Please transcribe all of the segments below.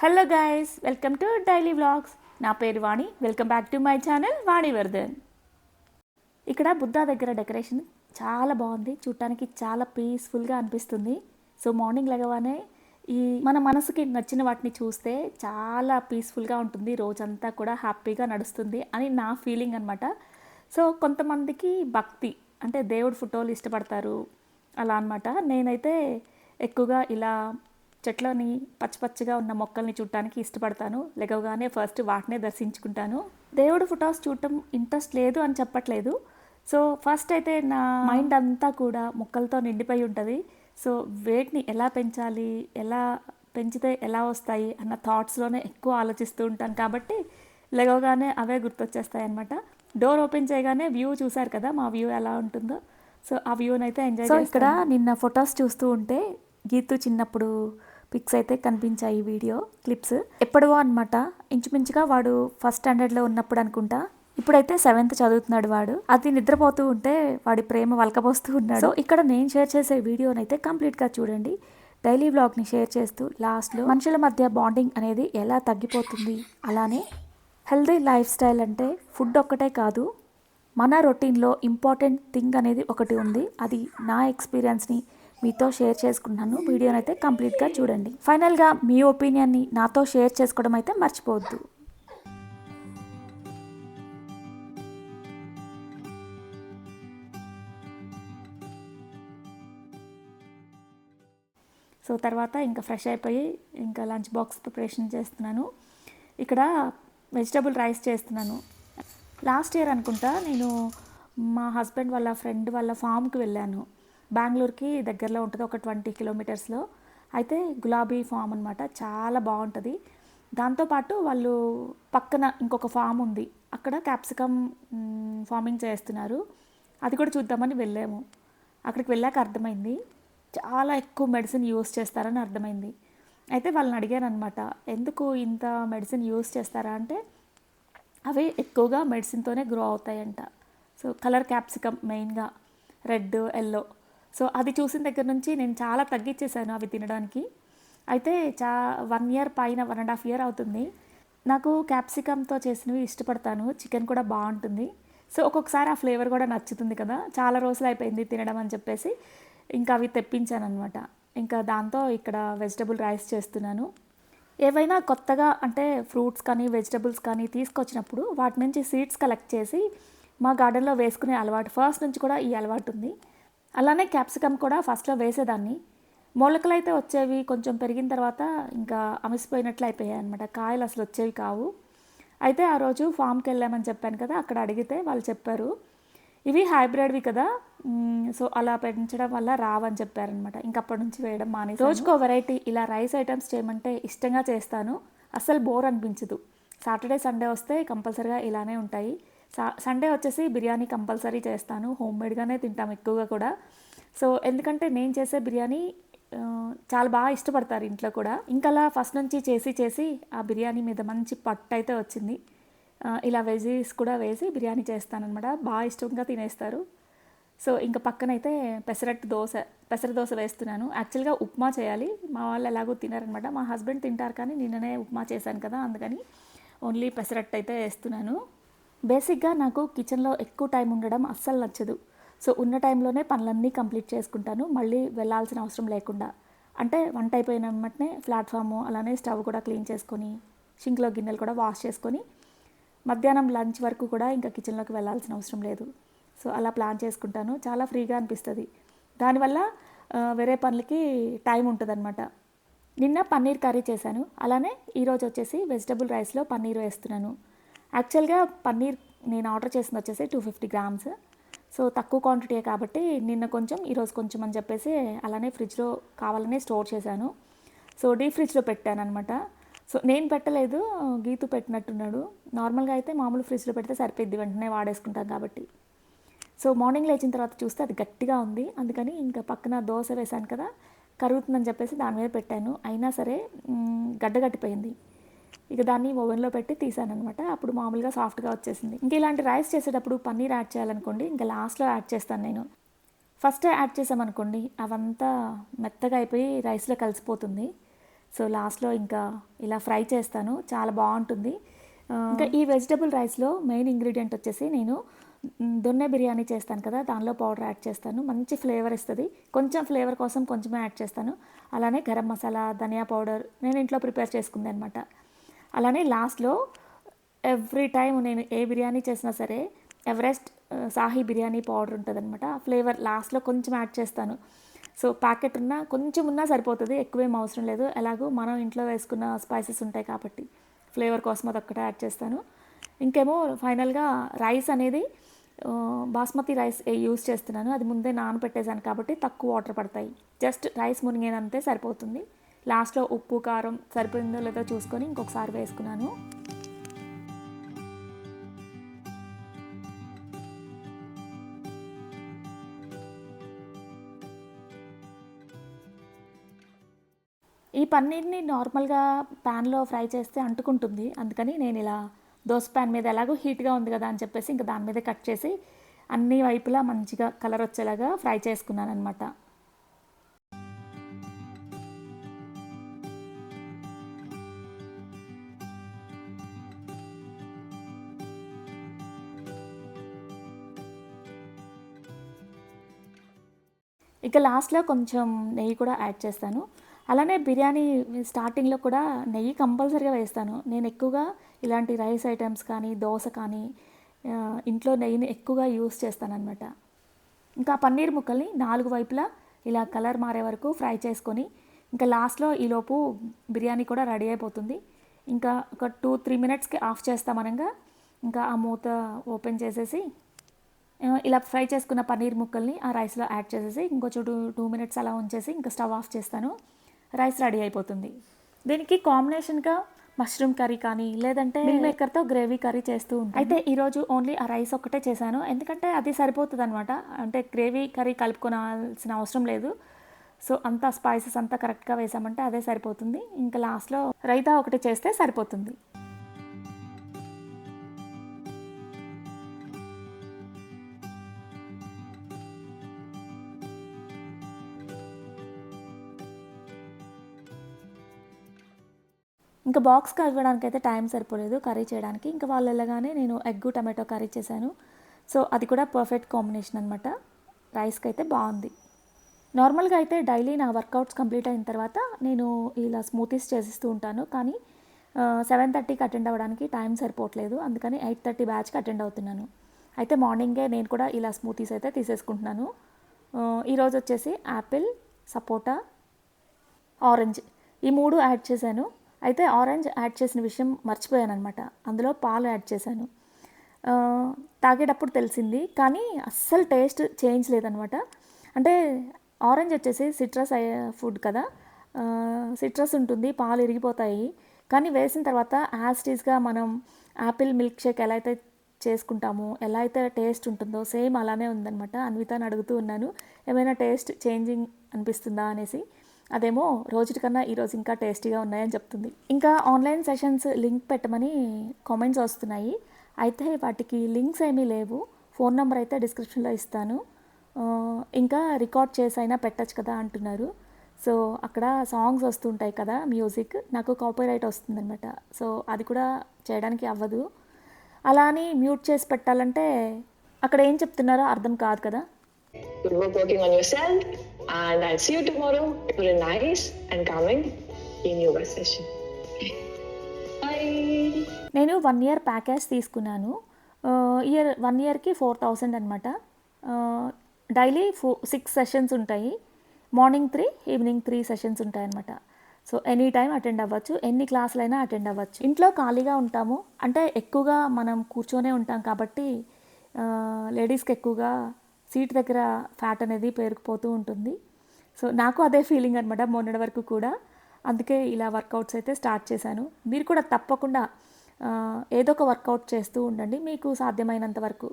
Hello guys welcome to daily vlogs నా పేరు Vani welcome back to my channel Vani Vardhan ఇక్కడ బుద్ధ దగ్గర decoration చాలా బాగుంది చూడటానికి చాలా పీస్ఫుల్గా అనిపిస్తుంది. సో మార్నింగ్ లెగవానే ఈ మన మనసుకి నచ్చిన వాటిని చూస్తే చాలా పీస్ఫుల్గా ఉంటుంది రోజంతా కూడా హ్యాపీగా నడుస్తుంది అని నా ఫీలింగ్ అనమాట సో కొంతమందికి భక్తి అంటే దేవుడి ఫోటోలు ఇష్టపడతారు అలా అనమాట నేనైతే ఎక్కువగా ఇలా చెట్లని పచ్చి పచ్చిగా ఉన్న మొక్కల్ని చూడటానికి ఇష్టపడతాను. లెగవగానే ఫస్ట్ వాటినే దర్శించుకుంటాను. దేవుడి ఫొటోస్ చూడటం ఇంట్రెస్ట్ లేదు అని చెప్పట్లేదు. సో ఫస్ట్ అయితే నా మైండ్ అంతా కూడా మొక్కలతో నిండిపోయి ఉంటుంది. సో వేటిని ఎలా పెంచాలి ఎలా పెంచితే ఎలా వస్తాయి అన్న థాట్స్లోనే ఎక్కువ ఆలోచిస్తూ ఉంటాను. కాబట్టి లెగవగానే అవే గుర్తొచ్చేస్తాయి అనమాట డోర్ ఓపెన్ చేయగానే వ్యూ చూసారు కదా మా వ్యూ ఎలా ఉంటుందో. సో ఆ వ్యూని అయితే ఎంజాయ్ సో ఇక్కడ నిన్న ఫొటోస్ చూస్తూ ఉంటే గీతు చిన్నప్పుడు పిక్స్ అయితే కనిపించాయి ఈ వీడియో క్లిప్స్. ఎప్పుడో అనమాట ఇంచుమించుగా వాడు ఫస్ట్ స్టాండర్డ్లో ఉన్నప్పుడు అనుకుంటా. ఇప్పుడైతే సెవెంత్ చదువుతున్నాడు వాడు. అది నిద్రపోతూ ఉంటే వాడి ప్రేమ వలకబోస్తూ ఉన్నాడు. సో ఇక్కడ నేను షేర్ చేసే వీడియోని అయితే కంప్లీట్గా చూడండి. డైలీ వ్లాగ్ని షేర్ చేస్తూ లాస్ట్లో మనుషుల మధ్య బాండింగ్ అనేది ఎలా తగ్గిపోతుంది? అలానే హెల్దీ లైఫ్ స్టైల్ అంటే ఫుడ్ ఒక్కటే కాదు మన రొటీన్లో ఇంపార్టెంట్ థింగ్ అనేది ఒకటి ఉంది. అది నా ఎక్స్పీరియన్స్ని మీతో షేర్ చేసుకున్నాను వీడియోని అయితే కంప్లీట్గా చూడండి. ఫైనల్గా మీ ఒపీనియన్ని నాతో షేర్ చేసుకోవడం అయితే మర్చిపోవద్దు. సో తర్వాత ఇంకా ఫ్రెష్ అయిపోయి ఇంకా లంచ్ బాక్స్ ప్రిపరేషన్ చేస్తున్నాను. ఇక్కడ వెజిటబుల్ రైస్ చేస్తున్నాను. లాస్ట్ ఇయర్ అనుకుంటా నేను మా హస్బెండ్ వాళ్ళ ఫ్రెండ్ వాళ్ళ ఫామ్కి వెళ్ళాను. బెంగళూరుకి దగ్గరలో ఉంటుంది ఒక ట్వంటీ కిలోమీటర్స్లో. అయితే గులాబీ ఫామ్ అనమాట చాలా బాగుంటుంది. దాంతోపాటు వాళ్ళు పక్కన ఇంకొక ఫామ్ ఉంది అక్కడ క్యాప్సికమ్ ఫార్మింగ్ చేస్తున్నారు. అది కూడా చూద్దామని వెళ్ళాము. అక్కడికి వెళ్ళాక అర్థమైంది చాలా ఎక్కువ మెడిసిన్ యూస్ చేస్తారని అర్థమైంది. అయితే వాళ్ళని అడిగాను అనమాట ఎందుకు ఇంత మెడిసిన్ యూస్ చేస్తారా? అంటే అవి ఎక్కువగా మెడిసిన్తోనే గ్రో అవుతాయంట. సో కలర్ క్యాప్సికమ్ మెయిన్గా రెడ్ ఎల్లో. సో అది చూసిన దగ్గర నుంచి నేను చాలా తగ్గించేశాను అవి తినడానికి. అయితే చా వన్ ఇయర్ పైన వన్ అండ్ హాఫ్ ఇయర్ అవుతుంది. నాకు క్యాప్సికమ్తో చేసినవి ఇష్టపడతాను. చికెన్ కూడా బాగుంటుంది. సో ఒక్కొక్కసారి ఆ ఫ్లేవర్ కూడా నచ్చుతుంది కదా. చాలా రోజులు అయిపోయింది తినడం అని చెప్పేసి ఇంకా అవి తెప్పించాను అనమాట ఇంకా దాంతో ఇక్కడ వెజిటబుల్ రైస్ చేస్తున్నాను. ఏవైనా కొత్తగా అంటే ఫ్రూట్స్ కానీ వెజిటబుల్స్ కానీ తీసుకొచ్చినప్పుడు వాటి నుంచి సీడ్స్ కలెక్ట్ చేసి మా గార్డెన్లో వేసుకునే అలవాటు ఫస్ట్ నుంచి కూడా ఈ అలవాటు ఉంది. అలానే క్యాప్సికమ్ కూడా ఫస్ట్లో వేసేదాన్ని. మొలకలు అయితే వచ్చేవి కొంచెం పెరిగిన తర్వాత ఇంకా అమిసిపోయినట్లు అయిపోయాయి అనమాట కాయలు అసలు వచ్చేవి కావు. అయితే ఆ రోజు ఫామ్కి వెళ్ళామని చెప్పాను కదా అక్కడ అడిగితే వాళ్ళు చెప్పారు. ఇవి హైబ్రిడ్వి కదా సో అలా పెంచడం వల్ల రావని చెప్పారనమాట ఇంకప్పటి నుంచి వేయడం మానే రోజుకో వెరైటీ ఇలా రైస్ ఐటమ్స్ చేయమంటే ఇష్టంగా చేస్తాను. అస్సలు బోర్ అనిపించదు. సాటర్డే సండే వస్తే కంపల్సరీగా ఇలానే ఉంటాయి. సండే వచ్చేసి బిర్యానీ కంపల్సరీ చేస్తాను. హోమ్ మేడ్గానే తింటాం ఎక్కువగా కూడా. సో ఎందుకంటే నేను చేసే బిర్యానీ చాలా బాగా ఇష్టపడతారు ఇంట్లో కూడా. ఇంకా అలా ఫస్ట్ నుంచి చేసి చేసి ఆ బిర్యానీ మీద మంచి పట్టు అయితే వచ్చింది. ఇలా వెజీస్ కూడా వేసి బిర్యానీ చేస్తానన్నమాట. బాగా ఇష్టంగా తినేస్తారు. సో ఇంకా పక్కనైతే పెసరట్టు దోశ పెసర దోశ వేస్తున్నాను. యాక్చువల్గా ఉప్మా చేయాలి. మా వాళ్ళు ఎలాగో తినారనమాట మా హస్బెండ్ తింటారు కానీ నిన్ననే ఉప్మా చేశాను కదా అందుకని ఓన్లీ పెసరట్టు అయితే వేస్తున్నాను. బేసిక్గా నాకు కిచెన్లో ఎక్కువ టైం ఉండడం అస్సలు నచ్చదు. సో ఉన్న టైంలోనే పనులన్నీ కంప్లీట్ చేసుకుంటాను. మళ్ళీ వెళ్ళాల్సిన అవసరం లేకుండా. అంటే వంట అయిపోయిన వెంటనే ప్లాట్ఫామ్ అలానే స్టవ్ కూడా క్లీన్ చేసుకొని షింక్లో గిన్నెలు కూడా వాష్ చేసుకొని మధ్యాహ్నం లంచ్ వరకు కూడా ఇంకా కిచెన్లోకి వెళ్ళాల్సిన అవసరం లేదు. సో అలా ప్లాన్ చేసుకుంటాను. చాలా ఫ్రీగా అనిపిస్తుంది. దానివల్ల వేరే పనులకి టైం ఉంటుందన్నమాట. నిన్న పన్నీర్ కర్రీ చేశాను. అలానే ఈరోజు వచ్చేసి వెజిటబుల్ రైస్లో పన్నీర్ వేస్తున్నాను. యాక్చువల్గా పన్నీర్ నేను ఆర్డర్ చేసింది వచ్చేసి టూ ఫిఫ్టీ గ్రామ్స్ సో తక్కువ క్వాంటిటీయే కాబట్టి నిన్న కొంచెం ఈరోజు కొంచెం అని చెప్పేసి అలానే ఫ్రిడ్జ్లో కావాలనే స్టోర్ చేశాను. సో డీప్ ఫ్రిడ్జ్లో పెట్టాను అనమాట సో నేను పెట్టలేదు గీతు పెట్టినట్టున్నాడు. నార్మల్గా అయితే మామూలు ఫ్రిడ్జ్లో పెడితే సరిపోద్ది వెంటనే వాడేసుకుంటాం కాబట్టి. సో మార్నింగ్ లేచిన తర్వాత చూస్తే అది గట్టిగా ఉంది. అందుకని ఇంకా పక్కన దోశ వేశాను కదా కరుగుతుందని చెప్పేసి దాని మీద పెట్టాను. అయినా సరే గడ్డగట్టిపోయింది గడ్డ ఇక దాన్ని ఓవెన్లో పెట్టి తీసాను అనమాట అప్పుడు మామూలుగా సాఫ్ట్గా వచ్చేసింది. ఇంక ఇలాంటి రైస్ చేసేటప్పుడు పన్నీర్ యాడ్ చేయాలనుకోండి ఇంకా లాస్ట్లో యాడ్ చేస్తాను నేను. ఫస్ట్ యాడ్ చేసామనుకోండి అవంతా మెత్తగా అయిపోయి రైస్లో కలిసిపోతుంది. సో లాస్ట్లో ఇంకా ఇలా ఫ్రై చేస్తాను. చాలా బాగుంటుంది. ఇంకా ఈ వెజిటబుల్ రైస్లో మెయిన్ ఇంగ్రీడియంట్ వచ్చేసి నేను దొన్నె బిర్యానీ చేస్తాను కదా దానిలో పౌడర్ యాడ్ చేస్తాను. మంచి ఫ్లేవర్ ఇస్తుంది. కొంచెం ఫ్లేవర్ కోసం కొంచెమే యాడ్ చేస్తాను. అలానే గరం మసాలా ధనియా పౌడర్ నేను ఇంట్లో ప్రిపేర్ చేసుకుంది అనమాట అలానే లాస్ట్లో ఎవ్రీ టైం నేను ఏ బిర్యానీ చేసినా సరే ఎవరెస్ట్ సాహీ సాహి బిర్యానీ పౌడర్ ఉంటుందన్నమాట. ఆ ఫ్లేవర్ లాస్ట్లో కొంచెం యాడ్ చేస్తాను. సో ప్యాకెట్ ఉన్నా కొంచెం ఉన్నా సరిపోతుంది ఎక్కువేం అవసరం లేదు. ఎలాగో మనం ఇంట్లో వేసుకున్న స్పైసెస్ ఉంటాయి కాబట్టి ఫ్లేవర్ కోసం అది ఒక్కటే యాడ్ చేస్తాను. ఇంకేమో ఫైనల్గా రైస్ అనేది బాస్మతి రైస్ యూస్ చేస్తున్నాను. అది ముందే నానబెట్టేశాను కాబట్టి తక్కువ వాటర్ పడతాయి. జస్ట్ రైస్ మునిగేనంతే సరిపోతుంది. లాస్ట్లో ఉప్పు కారం సరిపోయిందో లేదో చూసుకొని ఇంకొకసారి వేసుకున్నాను. ఈ పన్నీర్ని నార్మల్గా ప్యాన్లో ఫ్రై చేస్తే అంటుకుంటుంది. అందుకని నేను ఇలా దోశ ప్యాన్ మీద ఎలాగో హీట్గా ఉంది కదా అని చెప్పేసి ఇంకా దాని మీద కట్ చేసి అన్ని వైపులా మంచిగా కలర్ వచ్చేలాగా ఫ్రై చేసుకున్నాను అనమాట ఇక లాస్ట్లో కొంచెం నెయ్యి కూడా యాడ్ చేస్తాను. అలానే బిర్యానీ స్టార్టింగ్లో కూడా నెయ్యి కంపల్సరీగా వేస్తాను. నేను ఎక్కువగా ఇలాంటి రైస్ ఐటమ్స్ కానీ దోశ కానీ ఇంట్లో నెయ్యిని ఎక్కువగా యూస్ చేస్తానన్నమాట. ఇంకా పన్నీర్ ముక్కల్ని నాలుగు వైపులా ఇలా కలర్ మారే వరకు ఫ్రై చేసుకొని ఇంకా లాస్ట్లో ఈలోపు బిర్యానీ కూడా రెడీ అయిపోతుంది. ఇంకా ఒక టూ త్రీ మినిట్స్కి ఆఫ్ చేస్తామనగా ఇంకా ఆ మూత ఓపెన్ చేసేసి ఇలా ఫ్రై చేసుకున్న పన్నీర్ ముక్కల్ని ఆ రైస్లో యాడ్ చేసేసి ఇంకొంచెం టూ టూ మినిట్స్ అలా ఉంచేసి ఇంకా స్టవ్ ఆఫ్ చేస్తాను. రైస్ రెడీ అయిపోతుంది. దీనికి కాంబినేషన్గా మష్రూమ్ కర్రీ కానీ లేదంటే మిల్ మేకర్తో గ్రేవీ కర్రీ చేస్తూ ఉంటాను. అయితే ఈరోజు ఓన్లీ ఆ రైస్ ఒక్కటే చేశాను. ఎందుకంటే అది సరిపోతుంది అనమాట అంటే గ్రేవీ కర్రీ కలుపుకోవాల్సిన అవసరం లేదు. సో అంతా స్పైసెస్ అంతా కరెక్ట్గా వేసామంటే అదే సరిపోతుంది. ఇంకా లాస్ట్లో రైతా ఒకటి చేస్తే సరిపోతుంది. ఇంకా బాక్స్ ఇవ్వడానికి అయితే టైం సరిపోలేదు కర్రీ చేయడానికి. ఇంకా వాళ్ళు వెళ్ళగానే నేను ఎగ్గు టమాటో కర్రీ చేశాను. సో అది కూడా పర్ఫెక్ట్ కాంబినేషన్ అనమాట రైస్కి అయితే బాగుంది. నార్మల్గా అయితే డైలీ నా వర్కౌట్స్ కంప్లీట్ అయిన తర్వాత నేను ఇలా స్మూతీస్ చేసిస్తూ ఉంటాను. కానీ సెవెన్ థర్టీకి అటెండ్ అవ్వడానికి టైం సరిపోవట్లేదు. అందుకని ఎయిట్ థర్టీ బ్యాచ్కి అటెండ్ అవుతున్నాను. అయితే మార్నింగే నేను కూడా ఇలా స్మూతీస్ అయితే తీసేసుకుంటున్నాను. ఈరోజు వచ్చేసి యాపిల్ సపోటా ఆరెంజ్ ఈ మూడు యాడ్ చేశాను. అయితే ఆరెంజ్ యాడ్ చేసిన విషయం మర్చిపోయాను అనమాట అందులో పాలు యాడ్ చేశాను. తాగేటప్పుడు తెలిసింది కానీ అస్సలు టేస్ట్ చేంజ్ లేదనమాట అంటే ఆరెంజ్ వచ్చేసి సిట్రస్ ఫుడ్ కదా. సిట్రస్ ఉంటుంది పాలు ఇరిగిపోతాయి. కానీ వేసిన తర్వాత యాస్టీస్గా మనం యాపిల్ మిల్క్ షేక్ ఎలా అయితే చేసుకుంటామో ఎలా అయితే టేస్ట్ ఉంటుందో సేమ్ అలానే ఉందనమాట అన్వితాని అడుగుతూ ఉన్నాను ఏమైనా టేస్ట్ చేంజింగ్ అనిపిస్తుందా అనేసి. అదేమో రోజుటి కన్నా ఈరోజు ఇంకా టేస్టీగా ఉన్నాయని చెప్తుంది. ఇంకా ఆన్లైన్ సెషన్స్ లింక్ పెట్టమని కామెంట్స్ వస్తున్నాయి. అయితే వాటికి లింక్స్ ఏమీ లేవు. ఫోన్ నెంబర్ అయితే డిస్క్రిప్షన్లో ఇస్తాను. ఇంకా రికార్డ్ చేసి అయినా పెట్టచ్చు కదా అంటున్నారు. సో అక్కడ సాంగ్స్ వస్తుంటాయి కదా మ్యూజిక్ నాకు కాపీరైట్ వస్తుందన్నమాట. సో అది కూడా చేయడానికి అవ్వదు. అలా అని మ్యూట్ చేసి పెట్టాలంటే అక్కడ ఏం చెప్తున్నారో అర్థం కాదు కదా. And I'll see you tomorrow. For a nice and calming in yoga session. Bye. నేను వన్ ఇయర్ ప్యాకేజ్ తీసుకున్నాను. ఇయర్ వన్ ఇయర్కి ఫోర్ థౌజండ్ అనమాట డైలీ ఫో సిక్స్ సెషన్స్ ఉంటాయి. Morning three evening three sessions ఉంటాయి అనమాట సో ఎనీ టైం అటెండ్ అవ్వచ్చు. ఎన్ని క్లాసులైనా అటెండ్ అవ్వచ్చు. ఇంట్లో ఖాళీగా ఉంటాము. అంటే ఎక్కువగా మనం కూర్చొనే ఉంటాం కాబట్టి లేడీస్కి ఎక్కువగా సీట్ దగ్గర ఫ్యాట్ అనేది పేరుకుపోతూ ఉంటుంది. సో నాకు అదే ఫీలింగ్ అనమాట మొన్నటి వరకు కూడా. అందుకే ఇలా వర్కౌట్స్ అయితే స్టార్ట్ చేశాను. మీరు కూడా తప్పకుండా ఏదో ఒక వర్కౌట్ చేస్తూ ఉండండి. మీకు సాధ్యమైనంత వరకు.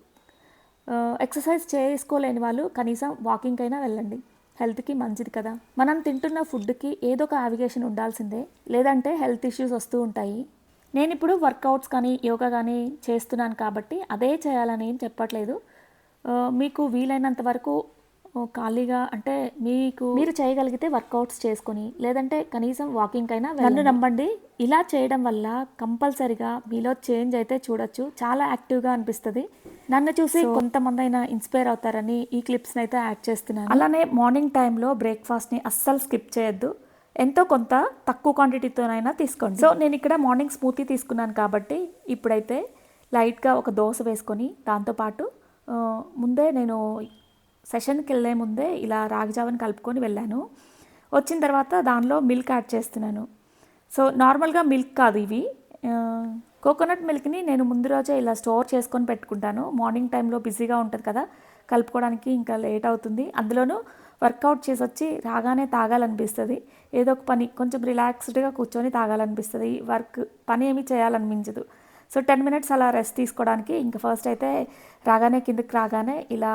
ఎక్సర్సైజ్ చేసుకోలేని వాళ్ళు కనీసం వాకింగ్ అయినా వెళ్ళండి. హెల్త్కి మంచిది కదా. మనం తింటున్న ఫుడ్కి ఏదో ఒక యావిగేషన్ ఉండాల్సిందే. లేదంటే హెల్త్ ఇష్యూస్ వస్తూ ఉంటాయి. నేను ఇప్పుడు వర్కౌట్స్ కానీ యోగా కానీ చేస్తున్నాను కాబట్టి అదే చేయాలని ఏం చెప్పట్లేదు. మీకు వీలైనంత వరకు ఖాళీగా అంటే మీకు మీరు చేయగలిగితే వర్కౌట్స్ చేసుకొని లేదంటే కనీసం వాకింగ్ అయినా నన్ను నమ్మండి. ఇలా చేయడం వల్ల కంపల్సరిగా మీలో చేంజ్ అయితే చూడొచ్చు. చాలా యాక్టివ్గా అనిపిస్తుంది. నన్ను చూసి కొంతమంది అయినా ఇన్స్పైర్ అవుతారని ఈ క్లిప్స్ని అయితే యాడ్ చేస్తున్నాను. అలానే మార్నింగ్ టైంలో బ్రేక్ఫాస్ట్ని అస్సలు స్కిప్ చేయొద్దు. ఎంతో కొంత తక్కువ క్వాంటిటీతోనైనా తీసుకోండి. సో నేను ఇక్కడ మార్నింగ్ స్మూతీ తీసుకున్నాను కాబట్టి ఇప్పుడైతే లైట్గా ఒక దోశ వేసుకొని దాంతోపాటు ముందే నేను సెషన్కి వెళ్ళే ముందే ఇలా రాగి జావని కలుపుకొని వెళ్ళాను. వచ్చిన తర్వాత దానిలో మిల్క్ యాడ్ చేస్తున్నాను. సో నార్మల్గా మిల్క్ కాదు ఇవి. కోకోనట్ మిల్క్ని నేను ముందు రోజే ఇలా స్టోర్ చేసుకొని పెట్టుకుంటాను. మార్నింగ్ టైంలో బిజీగా ఉంటుంది కదా కలుపుకోవడానికి ఇంకా లేట్ అవుతుంది. అందులోనూ వర్కౌట్ చేసి వచ్చి రాగానే తాగాలనిపిస్తుంది. ఏదో ఒక పని కొంచెం రిలాక్స్డ్గా కూర్చొని తాగాలనిపిస్తుంది. వర్క్ పని ఏమీ చేయాలనిపించదు. సో టెన్ మినిట్స్ అలా రెస్ట్ తీసుకోవడానికి ఇంకా ఫస్ట్ అయితే రాగానే కిందకి రాగానే ఇలా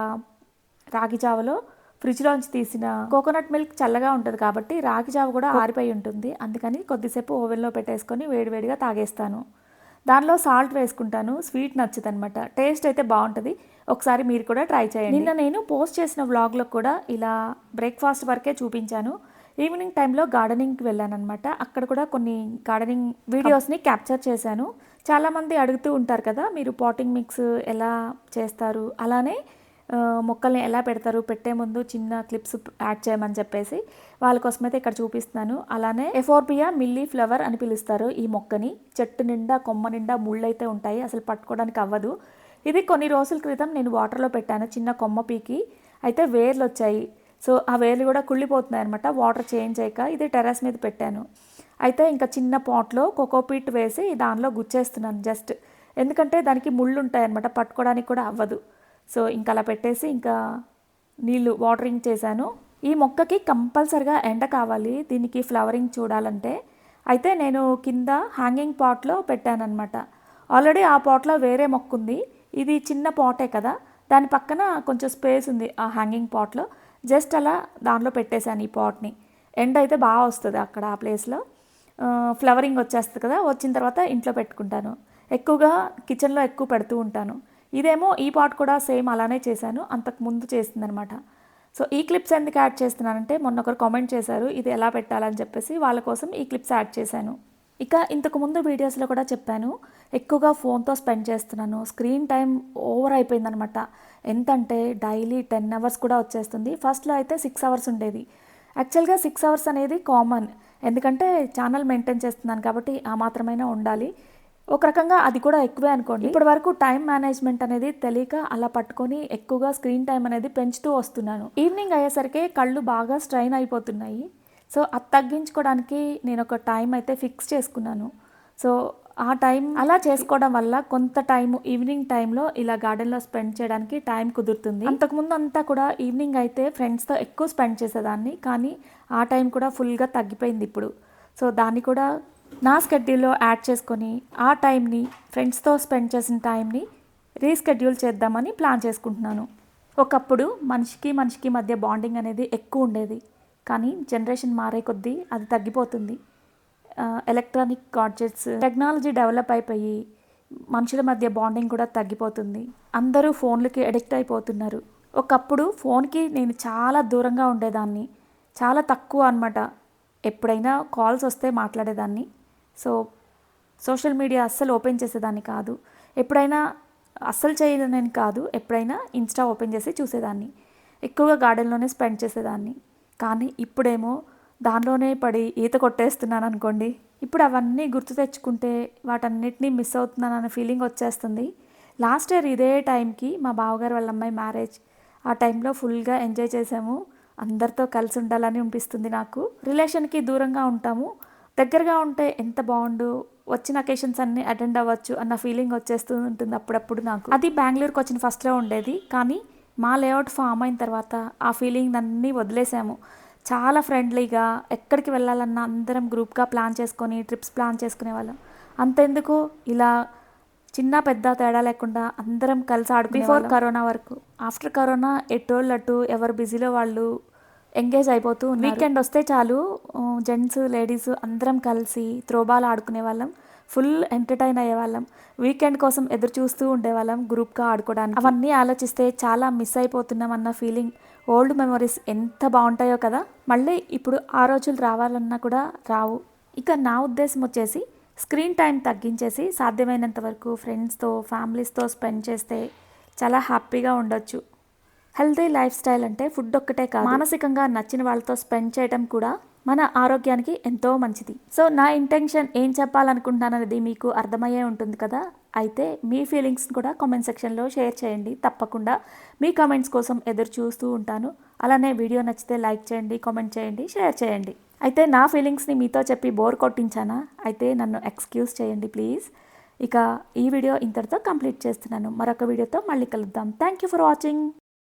రాగి జావలో ఫ్రిడ్జ్లోంచి తీసిన కోకోనట్ మిల్క్ చల్లగా ఉంటుంది కాబట్టి రాగి జావ కూడా ఆరిపోయి ఉంటుంది. అందుకని కొద్దిసేపు ఓవెన్లో పెట్టేసుకొని వేడివేడిగా తాగేస్తాను. దానిలో సాల్ట్ వేసుకుంటాను. స్వీట్ నచ్చుతుంది అనమాట టేస్ట్ అయితే బాగుంటుంది. ఒకసారి మీరు కూడా ట్రై చేయండి. నిన్న నేను పోస్ట్ చేసిన వ్లాగ్లో కూడా ఇలా బ్రేక్ఫాస్ట్ వరకే చూపించాను. ఈవినింగ్ టైంలో గార్డెనింగ్కి వెళ్ళాను అనమాట అక్కడ కూడా కొన్ని గార్డెనింగ్ వీడియోస్ని క్యాప్చర్ చేశాను. చాలామంది అడుగుతూ ఉంటారు కదా మీరు పాటింగ్ మిక్స్ ఎలా చేస్తారు? అలానే మొక్కల్ని ఎలా పెడతారు? పెట్టే ముందు చిన్న క్లిప్స్ యాడ్ చేయమని చెప్పేసి వాళ్ళ కోసమైతే ఇక్కడ చూపిస్తున్నాను. అలానే ఎఫోర్బియా మిల్లీ ఫ్లవర్ అని పిలుస్తారు ఈ మొక్కని. చెట్టు నిండా కొమ్మ నిండా ముళ్ళు అయితే ఉంటాయి అసలు పట్టుకోవడానికి అవ్వదు. ఇది కొన్ని రోజుల క్రితం నేను వాటర్లో పెట్టాను చిన్న కొమ్మ పీకి. అయితే వేర్లు వచ్చాయి సో ఆ వేర్లు కూడా కుళ్ళిపోతున్నాయి అనమాట వాటర్ చేంజ్ అయ్యాక ఇది టెర్రస్ మీద పెట్టాను. అయితే ఇంకా చిన్న పాట్లో కోకోపీట్ వేసి దానిలో గుచ్చేస్తున్నాను జస్ట్ ఎందుకంటే దానికి ముళ్ళు ఉంటాయన్నమాట పట్టుకోవడానికి కూడా అవ్వదు. సో ఇంకా అలా పెట్టేసి ఇంకా నీళ్ళు వాటరింగ్ చేశాను. ఈ మొక్కకి కంపల్సరిగా ఎండ కావాలి దీనికి ఫ్లవరింగ్ చూడాలంటే. అయితే నేను కింద హ్యాంగింగ్ పాట్లో పెట్టానన్నమాట. ఆల్రెడీ ఆ పాట్లో వేరే మొక్క ఉంది ఇది చిన్న పాటే కదా. దాని పక్కన కొంచెం స్పేస్ ఉంది ఆ హ్యాంగింగ్ పాట్లో జస్ట్ అలా దానిలో పెట్టేశాను ఈ పాట్ని. ఎండ్ అయితే బాగా వస్తుంది అక్కడ ఆ ప్లేస్లో. ఫ్లవరింగ్ వచ్చేస్తుంది కదా వచ్చిన తర్వాత ఇంట్లో పెట్టుకుంటాను. ఎక్కువగా కిచెన్లో ఎక్కువ పెడుతూ ఉంటాను. ఇదేమో ఈ పాట్ కూడా సేమ్ అలానే చేశాను అంతకు ముందు చేసిందనమాట. సో ఈ క్లిప్స్ ఎందుకు యాడ్ చేస్తున్నానంటే మొన్న ఒకరు కామెంట్ చేశారు ఇది ఎలా పెట్టాలని చెప్పేసి వాళ్ళ కోసం ఈ క్లిప్స్ యాడ్ చేశాను. ఇక ఇంతకు ముందు వీడియోస్లో కూడా చెప్పాను ఎక్కువగా ఫోన్తో స్పెండ్ చేస్తున్నాను స్క్రీన్ టైం ఓవర్ అయిపోయిందనమాట. ఎంతంటే డైలీ టెన్ అవర్స్ కూడా వచ్చేస్తుంది. ఫస్ట్లో అయితే సిక్స్ అవర్స్ ఉండేది. యాక్చువల్గా సిక్స్ అవర్స్ అనేది కామన్. ఎందుకంటే ఛానల్ మెయింటైన్ చేస్తున్నాను కాబట్టి ఆ మాత్రమైనా ఉండాలి. ఒక రకంగా అది కూడా ఎక్కువే అనుకోండి. ఇప్పటి వరకు టైం మేనేజ్మెంట్ అనేది తెలియక అలా పట్టుకొని ఎక్కువగా స్క్రీన్ టైం అనేది పెంచుతూ వస్తున్నాను. ఈవినింగ్ అయ్యేసరికి కళ్ళు బాగా స్ట్రైన్ అయిపోతున్నాయి. సో అది తగ్గించుకోవడానికి నేను ఒక టైం అయితే ఫిక్స్ చేసుకున్నాను. సో ఆ టైం అలా చేసుకోవడం వల్ల కొంత టైం ఈవినింగ్ టైంలో ఇలా గార్డెన్లో స్పెండ్ చేయడానికి టైం కుదురుతుంది. అంతకుముందు అంతా కూడా ఈవినింగ్ అయితే ఫ్రెండ్స్తో ఎక్కువ స్పెండ్ చేసేదాన్ని. కానీ ఆ టైం కూడా ఫుల్గా తగ్గిపోయింది ఇప్పుడు. సో దాన్ని కూడా నా స్కెడ్యూల్లో యాడ్ చేసుకొని ఆ టైంని ఫ్రెండ్స్తో స్పెండ్ చేసిన టైంని రీస్కెడ్యూల్ చేద్దామని ప్లాన్ చేసుకుంటున్నాను. ఒకప్పుడు మనిషికి మనిషికి మధ్య బాండింగ్ అనేది ఎక్కువ ఉండేది. కానీ జనరేషన్ మారే కొద్దీ అది తగ్గిపోతుంది. ఎలక్ట్రానిక్ గాడ్జెట్స్ టెక్నాలజీ డెవలప్ అయిపోయి మనుషుల మధ్య బాండింగ్ కూడా తగ్గిపోతుంది. అందరూ ఫోన్లకి అడిక్ట్ అయిపోతున్నారు. ఒకప్పుడు ఫోన్కి నేను చాలా దూరంగా ఉండేదాన్ని. చాలా తక్కువ అనమాట ఎప్పుడైనా కాల్స్ వస్తే మాట్లాడేదాన్ని. సో సోషల్ మీడియా అస్సలు ఓపెన్ చేసేదాన్ని కాదు. ఎప్పుడైనా అస్సలు చేయలేనని కాదు. ఎప్పుడైనా ఇన్స్టా ఓపెన్ చేసి చూసేదాన్ని. ఎక్కువగా గార్డెన్లోనే స్పెండ్ చేసేదాన్ని. కానీ ఇప్పుడేమో దానిలోనే పడి ఈత కొట్టేస్తున్నాను అనుకోండి ఇప్పుడు అవన్నీ గుర్తు తెచ్చుకుంటే వాటన్నిటినీ మిస్ అవుతున్నాను అనే ఫీలింగ్ వచ్చేస్తుంది. లాస్ట్ ఇయర్ ఇదే టైంకి మా బావగారు వాళ్ళ అమ్మాయి మ్యారేజ్ ఆ టైంలో ఫుల్గా ఎంజాయ్ చేసాము అందరితో కలిసి ఉండాలని అనిపిస్తుంది నాకు. రిలేషన్కి దూరంగా ఉంటాము. దగ్గరగా ఉంటే ఎంత బాగుండు వచ్చిన అకేషన్స్ అన్ని అటెండ్ అవ్వచ్చు అన్న ఫీలింగ్ వచ్చేస్తూ ఉంటుంది అప్పుడప్పుడు నాకు. అది బెంగళూరుకి వచ్చిన ఫస్ట్లో ఉండేది. కానీ మా లేఅవుట్ ఫామ్ అయిన తర్వాత ఆ ఫీలింగ్ అన్నీ వదిలేసాము. చాలా ఫ్రెండ్లీగా ఎక్కడికి వెళ్ళాలన్నా అందరం గ్రూప్గా ప్లాన్ చేసుకొని ట్రిప్స్ ప్లాన్ చేసుకునే వాళ్ళం. అంతెందుకు? ఇలా చిన్న పెద్ద తేడా లేకుండా అందరం కలిసి ఆడు బిఫోర్ కరోనా వరకు. ఆఫ్టర్ కరోనా ఎటోళ్ళు అటు ఎవరు బిజీలో వాళ్ళు ఎంగేజ్ అయిపోతూ వీకెండ్ వస్తే చాలు జెంట్స్ లేడీస్ అందరం కలిసి త్రోబాల్ ఆడుకునే వాళ్ళం. ఫుల్ ఎంటర్టైన్ అయ్యేవాళ్ళం వీకెండ్ కోసం ఎదురు చూస్తూ ఉండేవాళ్ళం గ్రూప్గా ఆడుకోవడానికి. అవన్నీ ఆలోచిస్తే చాలా మిస్ అయిపోతున్నాం అన్న ఫీలింగ్ ఓల్డ్ మెమరీస్ ఎంత బాగుంటాయో కదా మళ్ళీ ఇప్పుడు ఆ రోజులు రావాలన్నా కూడా రావు. ఇక నా ఉద్దేశం వచ్చేసి స్క్రీన్ టైం తగ్గించేసి సాధ్యమైనంత వరకు ఫ్రెండ్స్తో ఫ్యామిలీస్తో స్పెండ్ చేస్తే చాలా హ్యాపీగా ఉండొచ్చు. హెల్తీ లైఫ్ స్టైల్ అంటే ఫుడ్ ఒక్కటే కాదు మానసికంగా నచ్చిన వాళ్ళతో స్పెండ్ చేయడం కూడా మన ఆరోగ్యానికి ఎంతో మంచిది. సో నా ఇంటెన్షన్ ఏం చెప్పాలనుకుంటున్నాననేది మీకు అర్థమయ్యే ఉంటుంది కదా? అయితే మీ ఫీలింగ్స్ని కూడా కామెంట్ సెక్షన్లో షేర్ చేయండి. తప్పకుండా మీ కామెంట్స్ కోసం ఎదురు చూస్తూ ఉంటాను. అలానే వీడియో నచ్చితే లైక్ చేయండి కామెంట్ చేయండి షేర్ చేయండి. అయితే నా ఫీలింగ్స్ని మీతో చెప్పి బోర్ కొట్టించానా? అయితే నన్ను ఎక్స్క్యూజ్ చేయండి ప్లీజ్ ఇక ఈ వీడియో ఇంతటితో కంప్లీట్ చేస్తున్నాను. మరొక వీడియోతో మళ్ళీ కలుద్దాం. Thank you for watching